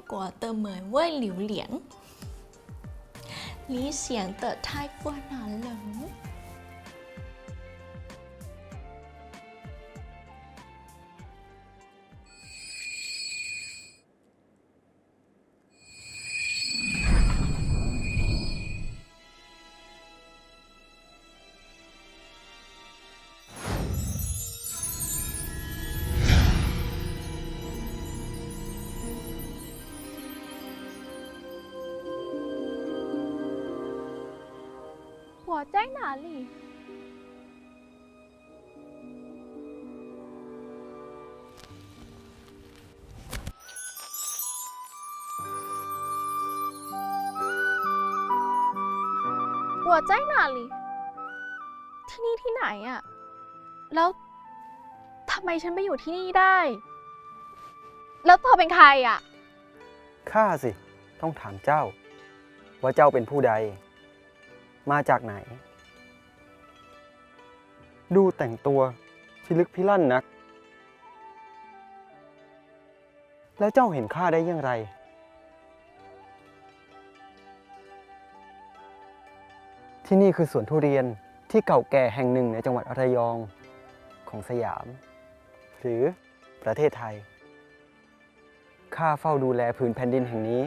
国的门会榴莲，你想的太过难了。 我在哪里？我在哪里ที่นี่ที่ไหนอะแล้วทำไมฉันไปอยู่ที่นี่ได้ แล้วเธอเป็นใครอะข้าสิ ต้องถามเจ้า ว่าเจ้าเป็นผู้ใด มาจากไหน ดูแต่งตัวพิลึกพิลั่นนัก แล้วเจ้าเห็นข้าได้อยังไร ที่นี่คือสวนทุเรียนที่เก่าแก่แห่งหนึ่งในจังหวัดระยองของสยาม หรือประเทศไทย ข้าเฝ้าดูแลผืนแผ่นดินแห่งนี้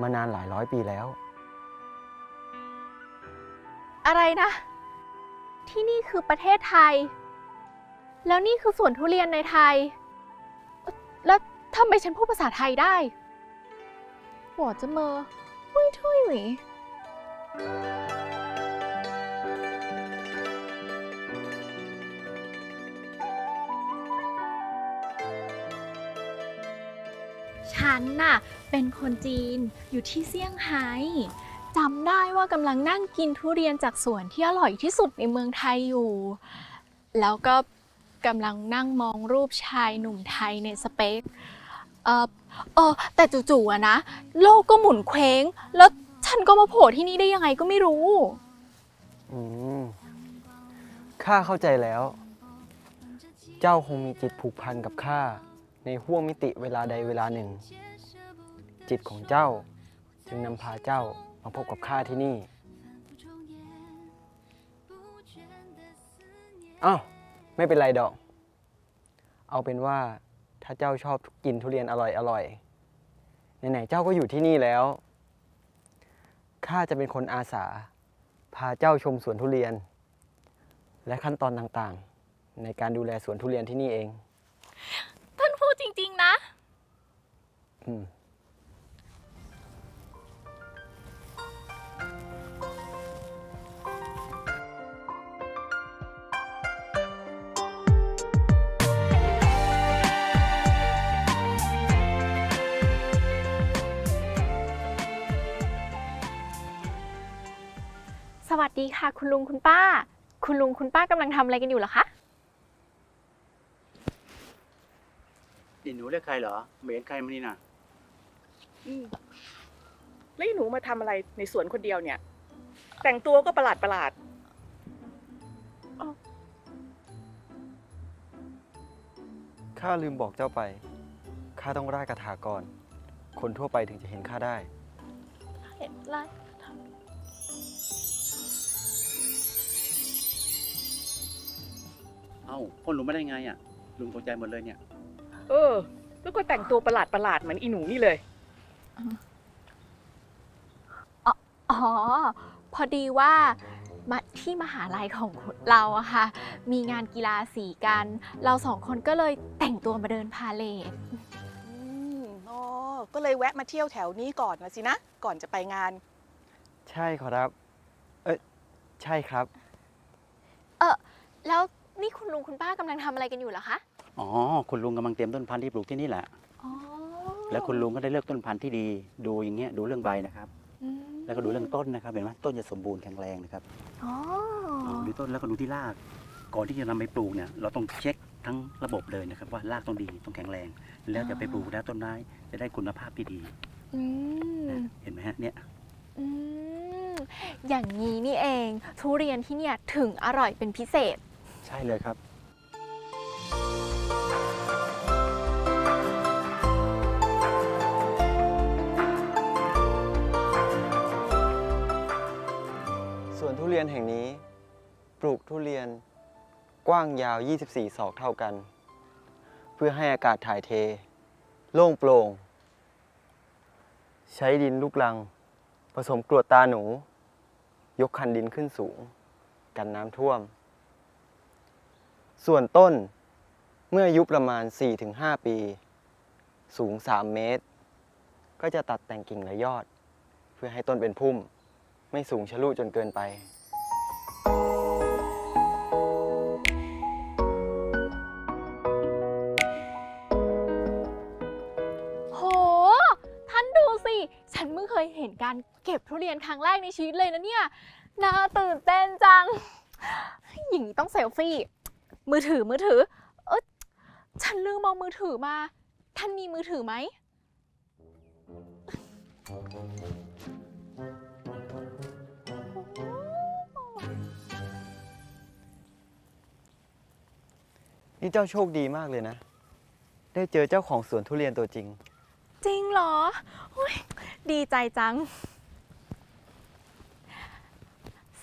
มานานหลายร้อยปีแล้ว อะไรนะ ที่นี่คือประเทศไทย แล้วนี่คือสวนทุเรียนในไทย แล้วทำไมฉันพูดภาษาไทยได้หัวจะเมอวุ้ยทุยหวีฉันน่ะ เป็นคนจีนอยู่ที่เซี่ยงไฮ้ จำได้ว่ากำลังนั่งกินทุเรียนจากสวนที่อร่อยที่สุดในเมืองไทยอยู่ แล้วก็กำลังนั่งมองรูปชายหนุ่มไทยในสเปค เออเออแต่จู่ๆอะนะ โลกก็หมุนเคว้ง แล้วฉันก็มาโผล่ที่นี่ได้ยังไงก็ไม่รู้ อืมข้าเข้าใจแล้ว เจ้าคงมีจิตผูกพันกับข้าในห่วงมิติเวลาใดเวลาหนึ่ง จิตของเจ้าจึงนำพาเจ้า มาพบกับข้าที่นี่อ้าวไม่เป็นไรดอก เอาเป็นว่าถ้าเจ้าชอบกินทุเรียนอร่อยอร่อยไหนๆเจ้าก็อยู่ที่นี่แล้วข้าจะเป็นคนอาสา พาเจ้าชมสวนทุเรียน และขั้นตอนต่างๆ ในการดูแลสวนทุเรียนที่นี่เอง ท่านพูดจริง ๆ นะ อืม วัสดีค่ะ คุณลุงคุณป้า คุณลุงคุณป้ากำลังทำอะไรกันอยู่เหรอคะนี่หนูเรียกใครเหรอไม่เห็นใครมานี่นะอืมแล้วไอ้หนูมาทำอะไรในสวนคนเดียวเนี่ย แต่งตัวก็ประหลาดประหลาดข้าลืมบอกเจ้าไป ข้าต้องร่ายคาถาก่อน คนทั่วไปถึงจะเห็นข้าได้ เห็นไร อ้าคนลุงไม่ได้ไงอะ ลุงตกใจหมดเลยเนี่ย เออ แล้วก็แต่งตัวประหลาดประหลาดเหมือนอีหนูนี่เลย อ๋อ พอดีว่ามาที่มหาลัยของเราอะค่ะ มีงานกีฬาสีกัน เราสองคนก็เลยแต่งตัวมาเดินพาเลทอืมอ๋อก็เลยแวะมาเที่ยวแถวนี้ก่อนนะสินะ ก่อนจะไปงาน ใช่ขอรับ เอ้ยใช่ครับเออแล้ว นี่คุณลุงคุณป้ากำลังทำอะไรกันอยู่เหรอคะอ๋อ คุณลุงกำลังเตรียมต้นพันธุ์ที่ปลูกที่นี่แหละ อ๋อแล้วคุณลุงก็ได้เลือกต้นพันธุ์ที่ดี ดูอย่างเงี้ยดูเรื่องใบนะครับ อืมแล้วก็ดูเรื่องต้นนะครับ เห็นไหมต้นจะสมบูรณ์แข็งแรงนะครับอ๋อดูต้นแล้วก็ดูที่ราก ก่อนที่จะนำไปปลูกเนี่ย เราต้องเช็คทั้งระบบเลยนะครับ ว่ารากต้องดีต้องแข็งแรง แล้วจะไปปลูกแล้วต้นไม้จะได้คุณภาพที่ดีอืม นะเห็นไหมฮะเนี่ย อืม อย่างนี้นี่เอง ทุเรียนที่เนี่ยถึงอร่อยเป็นพิเศษใช่เลยครับ สวนทุเรียนแห่งนี้ ปลูกทุเรียนกว้างยาว 24 ศอกเท่ากัน เพื่อให้อากาศถ่ายเท โล่งโปร่ง ใช้ดินลูกลัง ผสมกรวดตาหนู ยกคันดินขึ้นสูง กันน้ำท่วม ส่วนต้นเมื่ออายุประมาณ 4-5 ปี สูง 3 เมตร ก็จะตัดแต่งกิ่งและยอด เพื่อให้ต้นเป็นพุ่ม ไม่สูงชะลุจนเกินไป โห ท่านดูสิ ฉันเพิ่งเคยเห็นการเก็บทุเรียนครั้งแรกในชีวิตเลยนะเนี่ย น่าตื่นเต้นจังอย่งต้องเซลฟี่ มือถือมือถือ เออฉันลืมเอามือถือมา ท่านมีมือถือไหม นี่เจ้าโชคดีมากเลยนะ ได้เจอเจ้าของสวนทุเรียนตัวจริง จริงเหรออุ๊ยดีใจจัง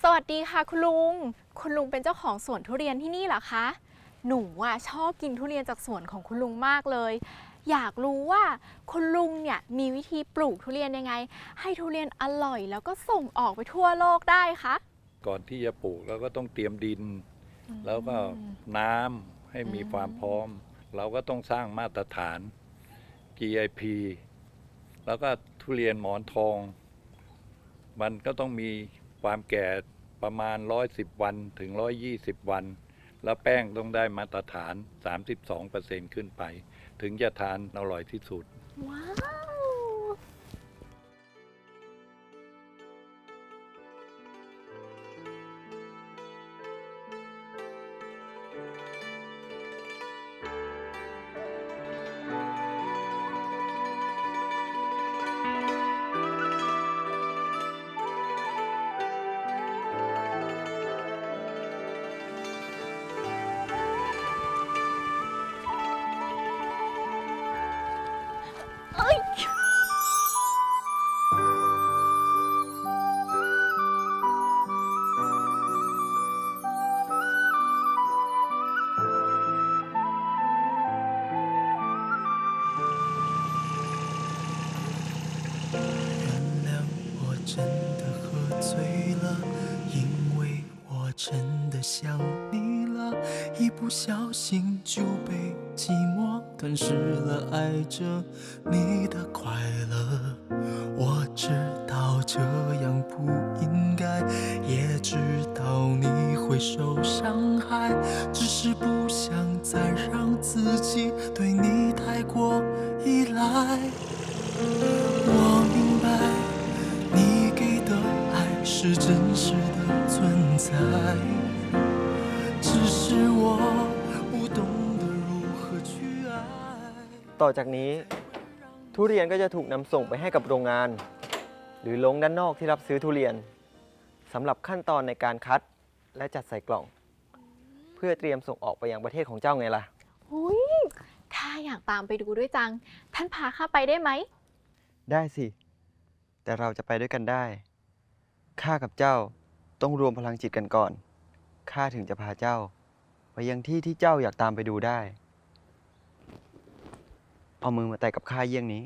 สวัสดีค่ะคุณลุง คุณลุงเป็นเจ้าของสวนทุเรียนที่นี่เหรอคะ หนูอะชอบกินทุเรียนจากสวนของคุณลุงมากเลย อยากรู้ว่าคุณลุงเนี่ยมีวิธีปลูกทุเรียนยังไง ให้ทุเรียนอร่อยแล้วก็ส่งออกไปทั่วโลกได้คะก่อนที่จะปลูกเราก็ต้องเตรียมดิน แล้วก็น้ำให้มีความพร้อม เราก็ต้องสร้างมาตรฐาน GIP แล้วก็ทุเรียนหมอนทอง มันก็ต้องมี ความแก่ประมาณ 110 วันถึง 120 วัน แล้วแป้งต้องได้มาตรฐาน 32%ขึ้นไป ถึงจะทานอร่อยที่สุด ว้าว 哎呀。原谅我真的喝醉了，因为我真的想你了，一不小心就被。寂寞吞噬了爱着你的快乐。我知道这样不应该，也知道你会受伤害，只是不想再让自己对你太过依赖。我明白，你给的爱是真实的存在，只是我 ต่อจากนี้ ทุเรียนก็จะถูกนำส่งไปให้กับโรงงาน หรือโรงด้านนอกที่รับซื้อทุเรียนสำหรับขั้นตอนในการคัดและจัดใส่กล่อง เพื่อเตรียมส่งออกไปยังประเทศของเจ้าไงล่ะ หุยข้าอยากตามไปดูด้วยจัง ท่านพาข้าไปได้ไหม ได้สิ แต่เราจะไปด้วยกันได้ ข้ากับเจ้าต้องรวมพลังจิตกันก่อน ข้าถึงจะพาเจ้า ไปยังที่ที่เจ้าอยากตามไปดูได้ เอามือมาแตะกับข้าเยี่ยงนี้